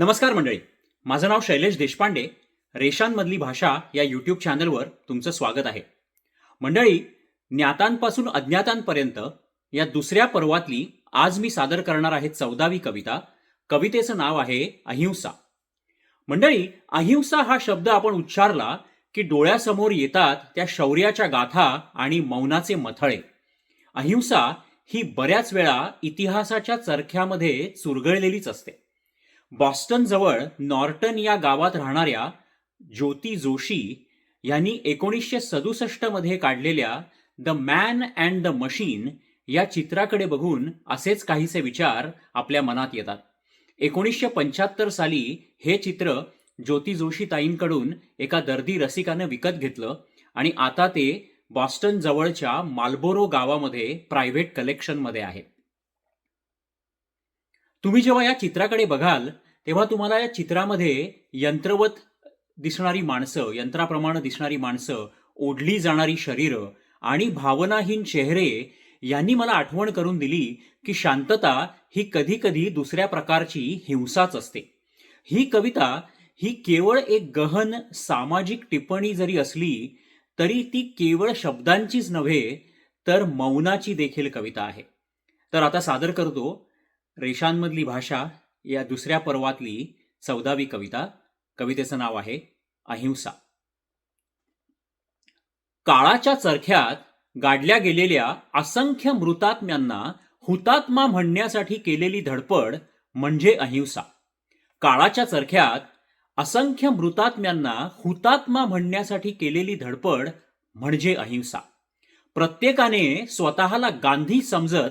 नमस्कार मंडळी. माझं नाव शैलेश देशपांडे. रेषांमधली भाषा या यूट्यूब चॅनलवर तुमचं स्वागत आहे. मंडळी ज्ञातांपासून अज्ञातांपर्यंत या दुसऱ्या पर्वातली आज मी सादर करणार आहे चौदावी कविता. कवितेचं नाव आहे अहिंसा. मंडळी अहिंसा हा शब्द आपण उच्चारला की डोळ्यासमोर येतात त्या शौर्याच्या गाथा आणि मौनाचे मथळे. अहिंसा ही बऱ्याच वेळा इतिहासाच्या चरख्यामध्ये चुरगळलेलीच असते. बॉस्टनजवळ नॉर्टन या गावात राहणाऱ्या ज्योती जोशी यांनी एकोणीसशे सदुसष्टमध्ये काढलेल्या the man and the machine या चित्राकडे बघून असेच काहीसे विचार आपल्या मनात येतात. एकोणीसशे पंच्याहत्तर साली हे चित्र ज्योती जोशी ताईंकडून एका दर्दी रसिकानं विकत घेतलं आणि आता ते बॉस्टन जवळच्या माल्बोरो गावामध्ये प्रायव्हेट कलेक्शनमध्ये आहे. तुम्ही जेव्हा या चित्राकडे बघाल तेव्हा तुम्हाला या चित्रामध्ये यंत्रवत दिसणारी माणसं यंत्राप्रमाणे दिसणारी माणसं ओढली जाणारी शरीरं आणि भावनाहीन चेहरे यांनी मला आठवण करून दिली की शांतता ही कधी कधी दुसऱ्या प्रकारची हिंसाच असते. ही कविता ही केवळ एक गहन सामाजिक टिप्पणी जरी असली तरी ती केवळ शब्दांचीच नव्हे तर मौनाची देखील कविता आहे. तर आता सादर करतो रेषांमधली भाषा या दुसऱ्या पर्वातली चौदावी कविता कवितेचं नाव आहे अहिंसा. काळाच्या चरख्यात गाडल्या गेलेल्या असंख्य मृतात्म्यांना हुतात्मा म्हणण्यासाठी केलेली धडपड म्हणजे अहिंसा. काळाच्या चरख्यात असंख्य मृतात्म्यांना हुतात्मा म्हणण्यासाठी केलेली धडपड म्हणजे अहिंसा. प्रत्येकाने स्वतःला गांधी समजत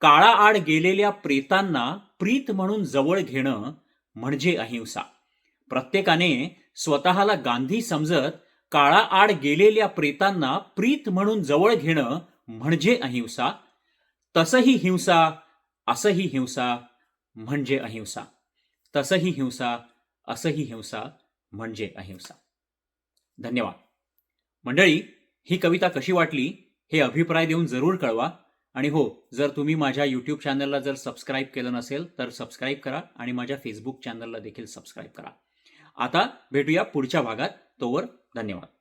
काळाआड गेलेल्या प्रेतांना प्रीत म्हणून जवळ घेणं म्हणजे अहिंसा. प्रत्येकाने स्वतःला गांधी समजत काळाआड गेलेल्या प्रेतांना प्रीत म्हणून जवळ घेणं म्हणजे अहिंसा. तसही हिंसा असंही हिंसा म्हणजे अहिंसा. तसही हिंसा असंही हिंसा म्हणजे अहिंसा. धन्यवाद. मंडळी ही कविता कशी वाटली हे अभिप्राय देऊन जरूर कळवा. आणि हो जर तुम्ही माझ्या यूट्यूब चॅनलला जर सबस्क्राईब केलं नसेल तर सबस्क्राईब करा आणि माझ्या फेसबुक चॅनलला देखील सबस्क्राईब करा. आता भेटूया पुढच्या भागात. तोवर धन्यवाद.